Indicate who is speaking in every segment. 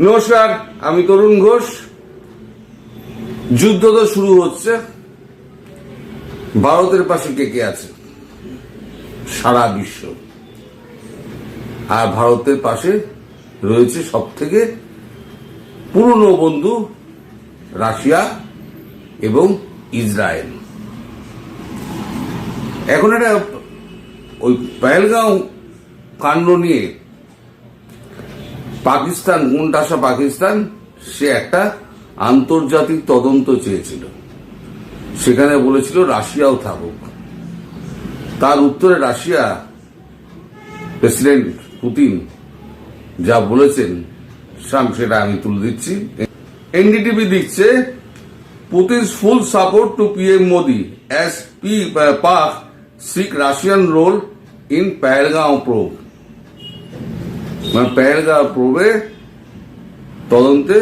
Speaker 1: নমস্কার, আমি তরুণ ঘোষ। যুদ্ধ তো শুরু হচ্ছে। ভারতের পাশে কে কে আছে? সারা বিশ্ব। আর ভারতের পাশে রয়েছে সব থেকে পুরনো বন্ধু রাশিয়া এবং ইসরায়েল। এখন একটা ওই পেহেলগাঁও কাণ্ড নিয়ে পাকিস্তান মুন্টাসা পাকিস্তান, সে একটা আন্তর্জাতিক তদন্ত চেয়েছিল। সেখানে বলেছিল রাশিয়াও থাকুক। তার উত্তরে রাশিয়া প্রেসিডেন্ট পুতিন যা বলেছেন সাম সেটা আমি তুলে দিচ্ছি। এনডিটিভি দিচ্ছে Putin's full support to PM Modi as P Pak seek Russian role in Pahalgam probe মানে পেহেলগাঁও প্রোবে, তদন্তে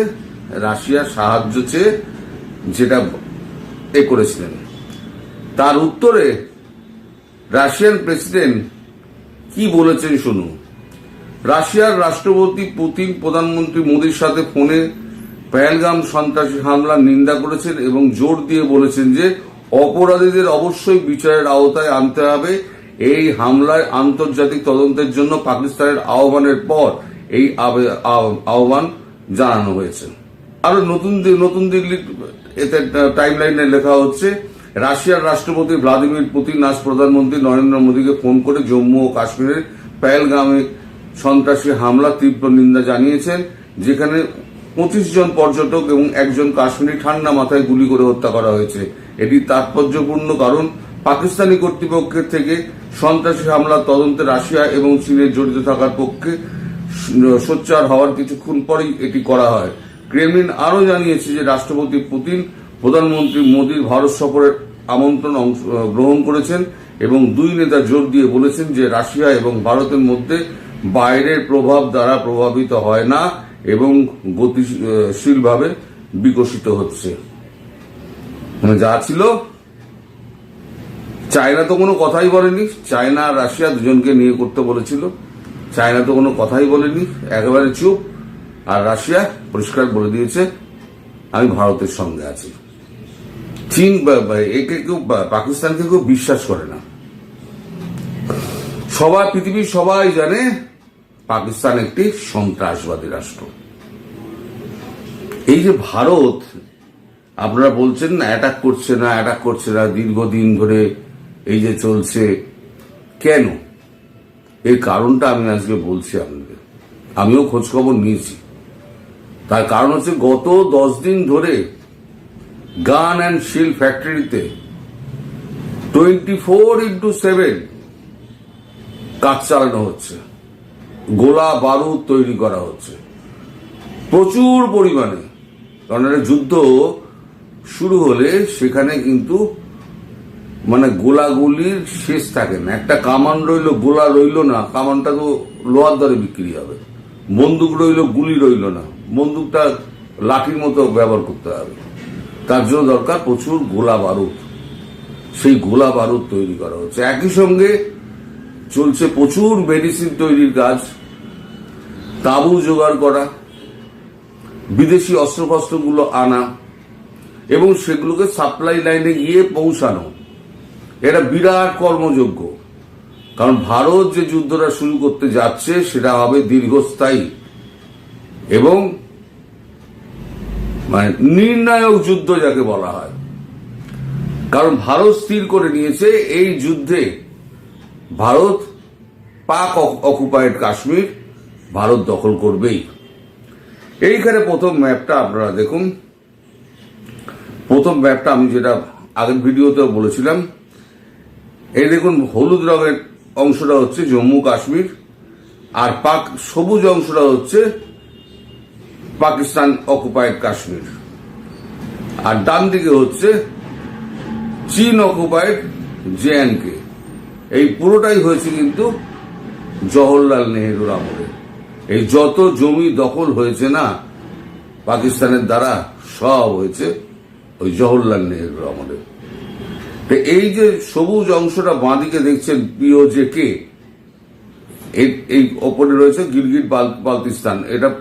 Speaker 1: রাশিয়ার সাহায্য চেয়ে যেটা এ করেছিলেন। তার উত্তরে রাশিয়ান প্রেসিডেন্ট কি বলেছেন শুনুন। রাশিয়ার রাষ্ট্রপতি পুতিন, প্রধানমন্ত্রী মোদীর সাথে ফোনে প্যালগাম সন্ত্রাসী হামলার নিন্দা করেছেন এবং জোর দিয়ে বলেছেন যে, অপরাধীদের অবশ্যই বিচারের আওতায় আনতে হবে। এই হামলায় আন্তর্জাতিক তদন্তের জন্য পাকিস্তানের আহ্বানের পর এই আহ্বান জানানো হয়েছে। আরও নতুন নতুন দিল্লি, এতে টাইম লাইনে লেখা হচ্ছে, রাশিয়ার রাষ্ট্রপতি ভ্লাদিমির পুতিন আজ প্রধানমন্ত্রী নরেন্দ্র মোদীকে ফোন করে জম্মু ও কাশ্মীরের পেহেলগামে সন্ত্রাসী হামলা তীব্র নিন্দা জানিয়েছেন, যেখানে পঁচিশ জন পর্যটক এবং একজন কাশ্মীরি ঠান্ডা মাথায় গুলি করে হত্যা করা হয়েছে। এটি তাৎপর্যপূর্ণ কারণ পাকিস্তানি কর্তৃপক্ষের থেকে সন্ত্রাসী হামলার তদন্তে রাশিয়া এবং চীনের জড়িত থাকার পক্ষে সোচ্চার হওয়ার কিছুক্ষণ পরেই এটি করা হয়। ক্রেমলিন আরও জানিয়েছে যে রাষ্ট্রপতি পুতিন, প্রধানমন্ত্রী মোদীর ভারত সফরের আমন্ত্রণ গ্রহণ করেছেন এবং দুই নেতা জোর দিয়ে বলেছেন যে রাশিয়া এবং ভারতের মধ্যে বাইরের প্রভাব দ্বারা প্রভাবিত হয় না এবং গতিশীলভাবে বিকশিত হচ্ছে। মানে যা ছিল চায়না তো কোনো কথাই বলেনি। চায়না রাশিয়া দুজনকে নিয়ে করতে বলেছিল। চায়না তো কোনো কথাই বলেনি। একেবারে চুপ। আর রাশিয়া পরিষ্কার বলে দিয়েছে, আমি ভারতের সঙ্গে আছি। চীন একে কেউ পাকিস্তানকে কেউ বিশ্বাস করে না। সবাই পৃথিবীর সবাই জানে পাকিস্তান একটি সন্ত্রাসবাদী রাষ্ট্র। এই যে ভারত, আপনারা বলছেন না, অ্যাটাক করছে না, অ্যাটাক করছে না। দীর্ঘদিন ধরে এই যে চলছে, কেন? এর কারণটা আমি আজকে বলছি আপনাদের। আমিও খোঁজখবর নিয়েছি। তার কারণ হচ্ছে গত দশ দিন ধরে গান অ্যান্ড শিল ফ্যাক্টরিতে টোয়েন্টি ফোর ইন্টু সেভেন কাজ চালানো হচ্ছে। গোলা বারুদ তৈরি করা হচ্ছে। প্রচুর পরিমাণে। কারণ যুদ্ধ শুরু হলে সেখানে কিন্তু মানে গোলাগুলির শেষ থাকে না। একটা কামান রইল, গোলা রইল না, কামানটা তো লোহার দরে বিক্রি হবে। বন্দুক রইল, গুলি রইল না। বন্দুকটা লাঠির মতো ব্যবহার করতে হবে। তার জন্য দরকার প্রচুর গোলা বারুদ। সেই গোলা বারুদ তৈরি করা হচ্ছে। একই সঙ্গে চলছে প্রচুর মেডিসিন তৈরির কাজ। তাবু জোগাড় করা, বিদেশি অস্ত্রশস্ত্রগুলো আনা, এবং সেগুলোকে সাপ্লাই লাইনে গিয়ে পৌঁছানো। এটা বিরাট কর্মযোগ্য। কারণ ভারত যে যুদ্ধটা শুরু করতে যাচ্ছে, সেটা হবে দীর্ঘস্থায়ী। এবং মানে নির্ণায়ক যুদ্ধ যাকে বলা হয়। কারণ ভারত স্থির করে নিয়েছে এই যুদ্ধে ভারত পাক অকুপায়েড কাশ্মীর, ভারত দখল করবেই। এইখানে প্রথম ম্যাপটা আপনারা দেখুন। প্রথম ম্যাপটা আমি যেটা আগের ভিডিওতেও বলেছিলাম। এই দেখুন, হলুদ রঙের অংশটা হচ্ছে জম্মু কাশ্মীর, আর পাক, সবুজ অংশটা হচ্ছে পাকিস্তান অকুপায়েড কাশ্মীর। আর ডান দিকে হচ্ছে চীন অকুপায়েড জে কে। এই পুরোটাই হয়েছে কিন্তু জওহরলাল নেহরুর আমলে। এই যত জমি দখল হয়েছে না, পাকিস্তানের দ্বারা সব হয়েছে ওই জওহরলাল নেহরুর আমলে। তো এই যে সবুজ অংশটা বাঁদিকে দেখছেন পিওজে কে এই ওপরে রয়েছে গিলগিট বাল- বালতিস্তান। এটা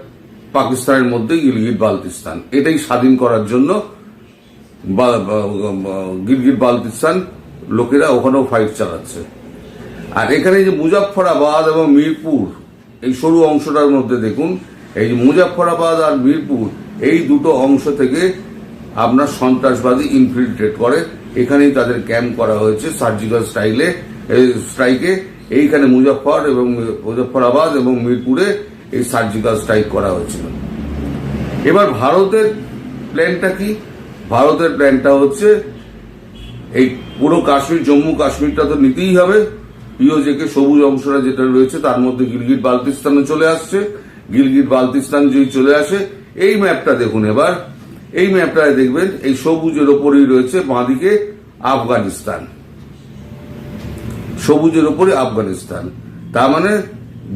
Speaker 1: পাকিস্তানের মধ্যে গিলগিট বালতিস্তান। এটাই স্বাধীন করার জন্য গিলগিট বালতিস্তান লোকেরা ওখানেও ফাইট চালাচ্ছে। আর এখানে যে মুজাফফরাবাদ এবং মিরপুর, এই সরু অংশটার মধ্যে দেখুন, এই যে মুজাফফরাবাদ আর মিরপুর, এই দুটো অংশ থেকে আপনার সন্ত্রাসবাদী ইনফিল্ট্রেট করে। এখানেই তাদের ক্যাম্প করা হয়েছে সার্জিক্যাল স্টাইলে। স্ট্রাইকে, এইখানে মুজাফফর এবং মুজাফফরাবাদ এবং মিরপুরে এই সার্জিক্যাল স্ট্রাইক করা হয়েছিল। এবার ভারতের প্ল্যানটা কি? ভারতের প্ল্যানটা হচ্ছে, এই পুরো কাশ্মীর, জম্মু কাশ্মীরটা তো নিতেই হবে। পিওজেকে সবুজ অংশটা যেটা রয়েছে, তার মধ্যে গিলগিট বালতিস্তানে চলে আসছে। গিলগিট বালতিস্তান যদি চলে আসে, এই ম্যাপটা দেখুন এবার। এই ম্যাপটায় দেখবেন এই সবুজের ওপরেই রয়েছে বাঁদিকে আফগানিস্তান। সবুজের ওপরে আফগানিস্তান। তার মানে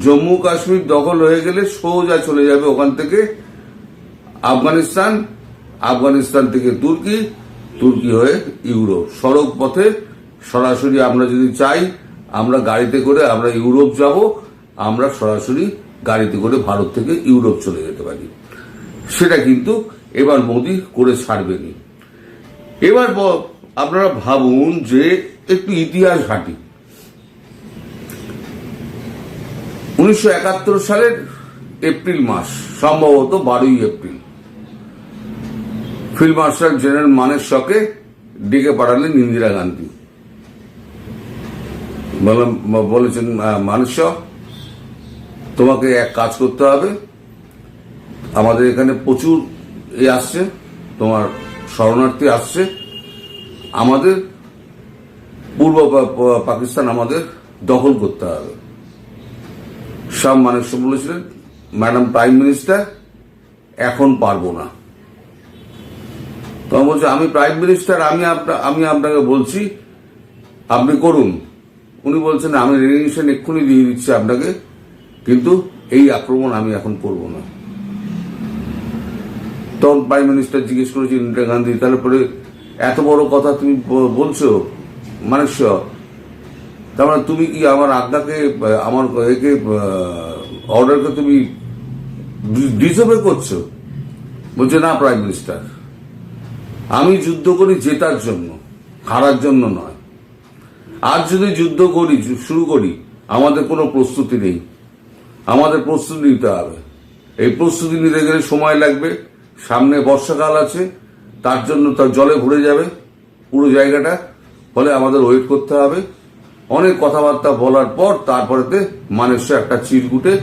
Speaker 1: জম্মু কাশ্মীর দখল হয়ে গেলে সোজা চলে যাবে ওখান থেকে আফগানিস্তান আফগানিস্তান থেকে তুর্কি তুর্কি হয়ে ইউরোপ। সড়ক পথে সরাসরি আমরা যদি চাই, আমরা গাড়িতে করে আমরা ইউরোপ যাব, আমরা সরাসরি গাড়িতে করে ভারত থেকে ইউরোপ চলে যেতে পারি। সেটা কিন্তু এবার মোদি করে ছাড়বেনি এবার আপনারা ভাবুন যে একটু ইতিহাস ঘাঁটি। উনিশশো সালের এপ্রিল মাস সম্ভবত বারোই এপ্রিল। ফিল্ড মার্শাল জেনারেল মানের শকে ডেকে পাঠালেন ইন্দিরা গান্ধী। বলেছেন আহ, মানেশ তোমাকে এক কাজ করতে হবে। আমাদের এখানে প্রচুর এ আসছে, তোমার শরণার্থী আসছে। আমাদের পূর্ব পাকিস্তান আমাদের দখল করতে হবে। সব মানেক বলেছিলেন, ম্যাডাম প্রাইম মিনিস্টার, এখন পারব না। তখন বলছে, আমি প্রাইম মিনিস্টার, আমি আমি আপনাকে বলছি, আপনি করুন। উনি বলছেন, আমি রেজিগনেশন এক্ষুনি দিয়ে দিচ্ছি আপনাকে, কিন্তু এই আক্রমণ আমি এখন করব না। তখন প্রাইম মিনিস্টার জিজ্ঞেস করেছে ইন্দিরা গান্ধী তারপরে এত বড় কথা তুমি বলছো? মানুষ তার মানে তুমি কি আমার আজ্ঞাকে, আমার একে অর্ডারকে তুমি ডিসোবে করছ? বলছে, না প্রাইম মিনিস্টার আমি যুদ্ধ করি জেতার জন্য, হারার জন্য নয়। আর যদি যুদ্ধ করি শুরু করি, আমাদের কোনো প্রস্তুতি নেই। আমাদের প্রস্তুতি নিতে হবে। এই প্রস্তুতি নিতে গেলে সময় লাগবে। সামনে বর্ষাকাল আছে, তার জন্য তার জলে ভরে যাবে পুরো জায়গাটা। ফলে আমাদের ওয়েট করতে হবে। অনেক কথাবার্তা বলার পর তারপরেতে মানুষ একটা চিরকুটে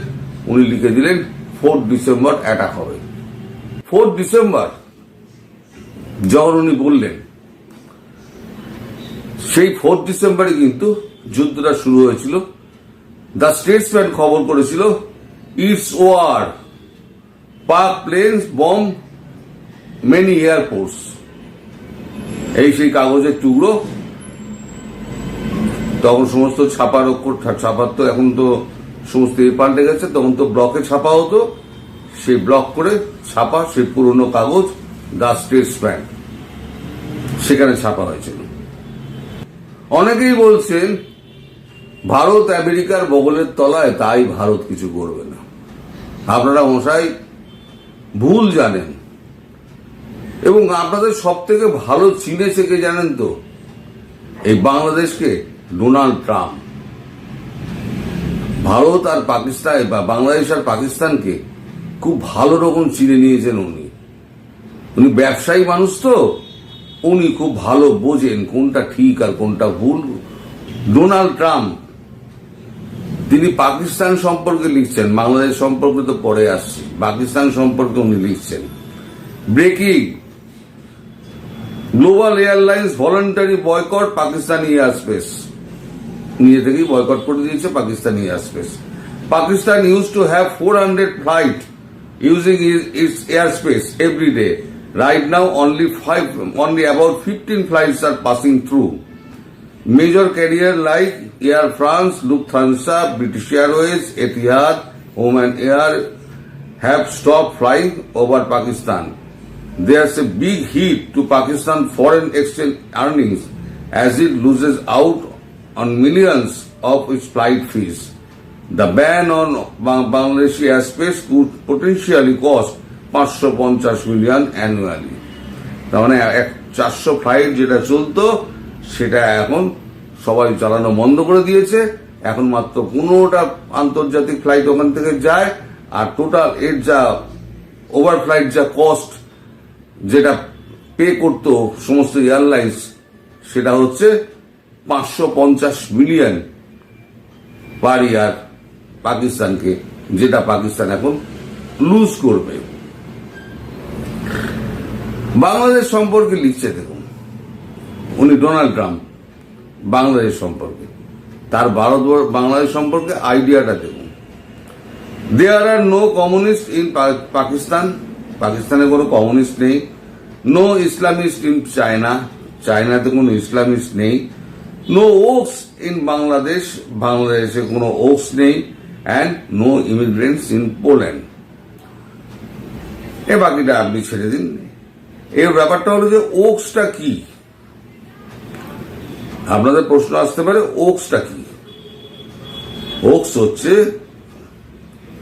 Speaker 1: উনি লিখে দিলেন ফোর্থ ডিসেম্বর অ্যাটাক হবে। ফোর্থ ডিসেম্বর যখন উনি বললেন, সেই ফোর্থ ডিসেম্বরে কিন্তু যুদ্ধটা শুরু হয়েছিল। দ্য স্টেটসম্যান খবর করেছিল it's war Pak planes bomb many airports এই সেই কাগজের টুকরো। তখন সমস্ত ছাপার অক্ষর ছাপার তো এখন তো সমস্ত এ পাল্টে গেছে, তখন তো ব্লকে ছাপা হতো। সেই ব্লক করে ছাপা, সেই পুরনো কাগজ, দ্য স্টেটসম্যান। সেখানে ছাপা হয়েছিল। অনেকেই বলছেন, ভারত আমেরিকার বগলের তলায় তাই ভারত কিছু করবে না। আপনারা মশাই ভুল জানেন। এবং আপনাদের সব থেকে ভালো চিনেছে কে জানেন তো, এই বাংলাদেশকে ডোনাল্ড ট্রাম্প। ভারত আর পাকিস্তান, বা বাংলাদেশ আর পাকিস্তানকে খুব ভালো রকম চিনে নিয়েছেন উনি। উনি ব্যবসায়ী মানুষ তো, উনি খুব ভালো বোঝেন কোনটা ঠিক আর কোনটা ভুল। ডোনাল্ড ট্রাম্প তিনি পাকিস্তান সম্পর্কে লিখছেন, বাংলাদেশ সম্পর্কে তো পরে আসছি, পাকিস্তান সম্পর্কে উনি লিখছেন। Breaking, global airlines voluntary boycott Pakistani air space নিজে থেকেই বয়কট করে দিয়েছে, Pakistani air space Pakistan use to have four hundred flight using its air space every day right now only five only about fifteen flights are passing through major carrier like Air France Lufthansa British Airways Etihad Oman Air have stop flying over Pakistan there's a big hit to Pakistan foreign exchange earnings as it loses out on millions of its flight fees the ban on Bangladeshi airspace could potentially cost পাঁচশো পঞ্চাশ million annually তার মানে চারশো flight যেটা চলত সেটা এখন সবাই চালানো বন্ধ করে দিয়েছে। এখন মাত্র পনেরোটা আন্তর্জাতিক ফ্লাইট ওখান থেকে যায় আর টোটাল এর যা ওভার ফ্লাইট যা কস্ট যেটা পে করতো সমস্ত এয়ারলাইন্স সেটা হচ্ছে পাঁচশো পঞ্চাশ মিলিয়ন পার ইয়ার পাকিস্তানকে, যেটা পাকিস্তান এখন লুজ করবে। বাংলাদেশ সম্পর্কে লিখছে দেখুন। উনি ডোনাল্ড ট্রাম্প, বাংলাদেশ সম্পর্কে। তার ভারত বাংলাদেশ সম্পর্কে আইডিয়াটা দেখুন। There are no communist in Pakistan. পাকিস্তানে কোনো কমিউনিস্ট নেই। নো ইসলামিস্ট ইন চায়না চায়নাতে কোনো ইসলামিস্ট নেই। নো ওক্স ইন বাংলাদেশ বাংলাদেশে কোনো ওক্স নেই। And no immigrants in Poland এ বাকিটা আপনি ছেড়ে দিন। এর ব্যাপারটা হলো যে ওক্সটা কি? আপনাদের প্রশ্ন আসতে পারে, ওক্সটা কি? ওক্স হচ্ছে,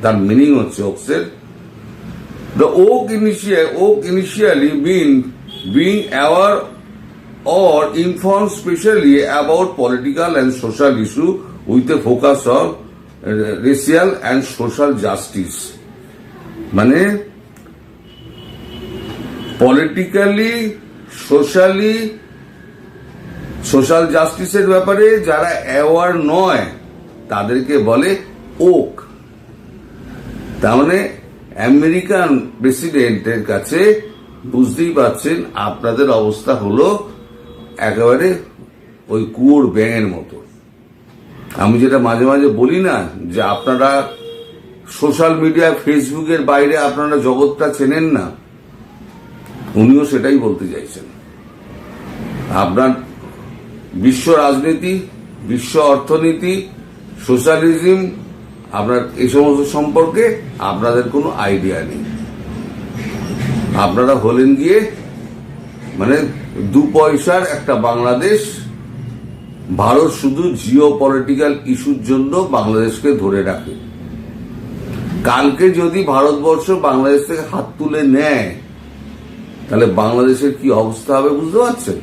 Speaker 1: তার মিনিং হচ্ছে ওক্সের the woke initial woke initially been being aware or inform specially about political and social issue with a focus on racial and social justice মানে পলিটিক্যালি সোশ্যালি সোশ্যাল জাস্টিসের ব্যাপারে যারা অ্যাওয়ার নয়, তাদেরকে বলে ওক। তার মানে আমেরিকান প্রেসিডেন্টের কাছে বুঝতেই পারছেন, আপনাদের অবস্থা হলো একেবারে ওই কুয়োর ব্যাঙের মতো। আমি যেটা মাঝে মাঝে বলি না, যে আপনারা সোশ্যাল মিডিয়া ফেসবুকের বাইরে আপনারা জগৎটা চেনেন না, উনিও সেটাই বলতে চাইছেন। আপনার বিশ্ব রাজনীতি, বিশ্ব অর্থনীতি, সোশ্যালিজম, আপনার এই সমস্ত সম্পর্কে আপনাদের কোনো আইডিয়া নেই। আপনারা হলেন গিয়ে মানে দু পয়সার একটা বাংলাদেশ, ভারত শুধু জিও পলিটিক্যাল ইস্যুর জন্য বাংলাদেশকে ধরে রাখে। কালকে যদি ভারতবর্ষ বাংলাদেশ থেকে হাত তুলে নেয়, তাহলে বাংলাদেশের কি অবস্থা হবে বুঝতে পারছেন?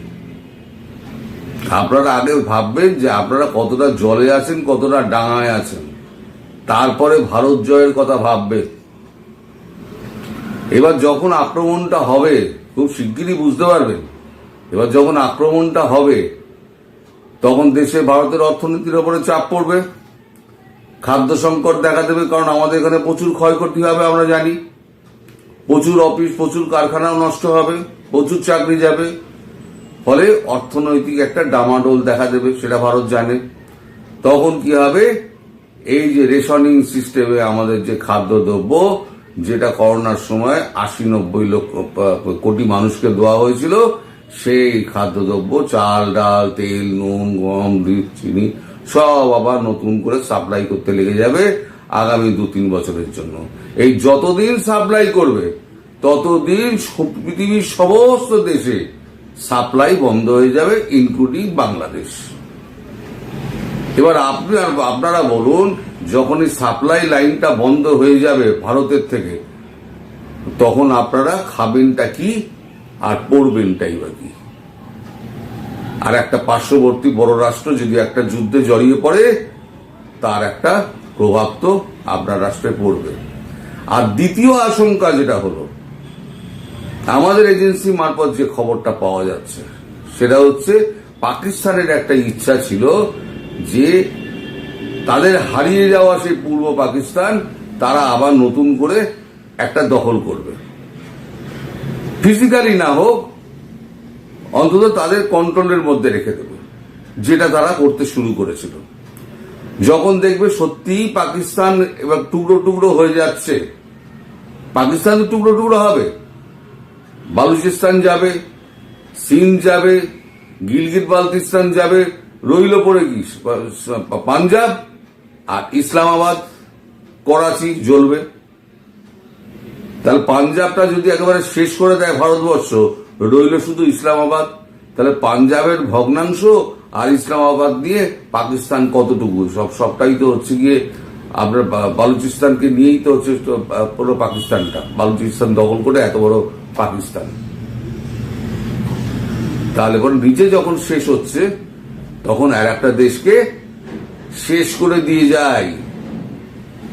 Speaker 1: আপনারা আগে ভাববেন যে আপনারা কতটা জলে আছেন, কতটা ডাঙায় আছেন। তারপরে ভারত জয়ের কথা ভাববে এবার যখন আক্রমণটা হবে, খুব শিগগিরই বুঝতে পারবেন, এবার যখন আক্রমণটা হবে, তখন দেশে ভারতের অর্থনীতির ওপরে চাপ পড়বে। খাদ্য সংকট দেখা দেবে, কারণ আমাদের এখানে প্রচুর ক্ষয়ক্ষতি হবে, আমরা জানি। প্রচুর অফিস, প্রচুর কারখানাও নষ্ট হবে, প্রচুর চাকরি যাবে। ফলে অর্থনৈতিক একটা ডামাডোল দেখা দেবে, সেটা ভারত জানে। তখন কি হবে? এই যে রেশনিং সিস্টেমে আমাদের যে খাদ্যদ্রব্য, যেটা করোনার সময় আশি নব্বই লক্ষ কোটি মানুষকে দেওয়া হয়েছিল, সেই খাদ্যদ্রব্য, চাল, ডাল, তেল, নুন, গম দুধ চিনি, সব আবার নতুন করে সাপ্লাই করতে লেগে যাবে আগামী দু তিন বছরের জন্য। এই যতদিন সাপ্লাই করবে, ততদিন পৃথিবীর সমস্ত দেশে সাপ্লাই বন্ধ হয়ে যাবে ইনক্লুডিং বাংলাদেশ। এবার আপনার আপনারা বলুন, যখনই সাপ্লাই লাইনটা বন্ধ হয়ে যাবে ভারতের থেকে, তখন আপনারা খাবেনটা কি আর পড়বেনটাই বা কি? আর একটা পার্শ্ববর্তী বড় রাষ্ট্র যদি একটা যুদ্ধে জড়িয়ে পড়ে, তার একটা প্রভাব তো আপনার রাষ্ট্রে পড়বে। আর দ্বিতীয় আশঙ্কা যেটা হলো আমাদের এজেন্সি মারফত যে খবরটা পাওয়া যাচ্ছে, সেটা হচ্ছে পাকিস্তানের একটা ইচ্ছা ছিল যে তাদের হারিয়ে যাওয়া সেই পূর্ব পাকিস্তান তারা আবার নতুন করে একটা দখল করবে। ফিজিক্যালি না হোক, অন্তত তাদের কন্ট্রোলের মধ্যে রেখে দেবে, যেটা তারা করতে শুরু করেছিল। যখন দেখবে সত্যিই পাকিস্তান এবার টুকরো টুকরো হয়ে যাচ্ছে, পাকিস্তান টুকরো টুকরো হবে। বালুচিস্তান যাবে, সিন্ধ যাবে গিলগিট বালতিস্তান যাবে, রইল পড়ে কি? পাঞ্জাব আর ইসলামাবাদ, করাচি জ্বলবে। তাহলে পাঞ্জাবটা যদি একেবারে শেষ করে দেয় ভারতবর্ষ, রইল শুধু ইসলামাবাদ। তাহলে পাঞ্জাবের ভগ্নাংশ আর ইসলামাবাদ দিয়ে পাকিস্তান কতটুকু? সব সবটাই তো হচ্ছে গিয়ে আপনার বালুচিস্তানকে নিয়েই তো হচ্ছে পুরো পাকিস্তানটা। বালুচিস্তান দখল করে এত বড় পাকিস্তান। তাহলে পরে নিজে যখন শেষ হচ্ছে, তখন আর একটা দেশকে শেষ করে দিয়ে যায়।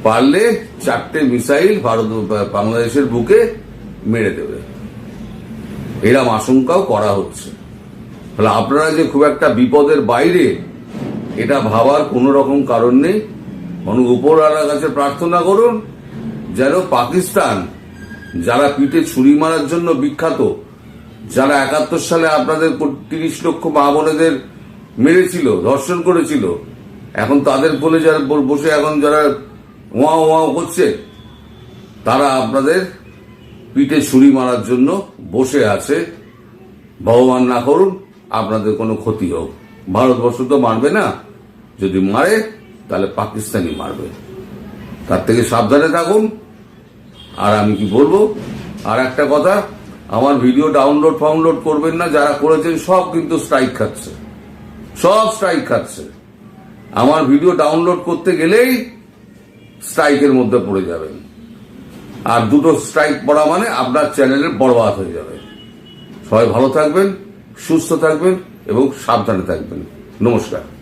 Speaker 1: পারলে চারটে মিসাইল ভারত, বাংলাদেশের বুকে মেরে দেবে। এরম আশঙ্কাও করা হচ্ছে। তাহলে আপনারা যে খুব একটা বিপদের বাইরে, এটা ভাবার কোনো রকম কারণ নেই। কোনো উপরওয়ালার কাছে প্রার্থনা করুন, যেন পাকিস্তান যারা পিঠে ছুরি মারার জন্য বিখ্যাত, যারা একাত্তর সালে আপনাদের তিরিশ লক্ষ মা বোনেদের মেরেছিল, ধর্ষণ করেছিল, এখন তাদের কোলে যারা বসে এখন যারা ওয়া ওয়া করছে, তারা আপনাদের পিঠে ছুরি মারার জন্য বসে আছে। ভগবান না করুন, আপনাদের কোনো ক্ষতি হোক। ভারতবর্ষ তো মারবে না। যদি মারে, তাহলে পাকিস্তানি মারবে। তার থেকে সাবধানে থাকুন। আর আমি কি বলব? আর একটা কথা, আমার ভিডিও ডাউনলোড ফাউনলোড করবেন না, যারা করেছেন সব কিন্তু স্ট্রাইক খাচ্ছে। সব স্ট্রাইক খাচ্ছে। আমার ভিডিও ডাউনলোড করতে গেলেই স্ট্রাইকের মধ্যে পড়ে যাবেন। আর দুটো স্ট্রাইক পড়া মানে আপনার চ্যানেলের বরবাদ হয়ে যাবে। সবাই ভালো থাকবেন, সুস্থ থাকবেন এবং সাবধানে থাকবেন। নমস্কার।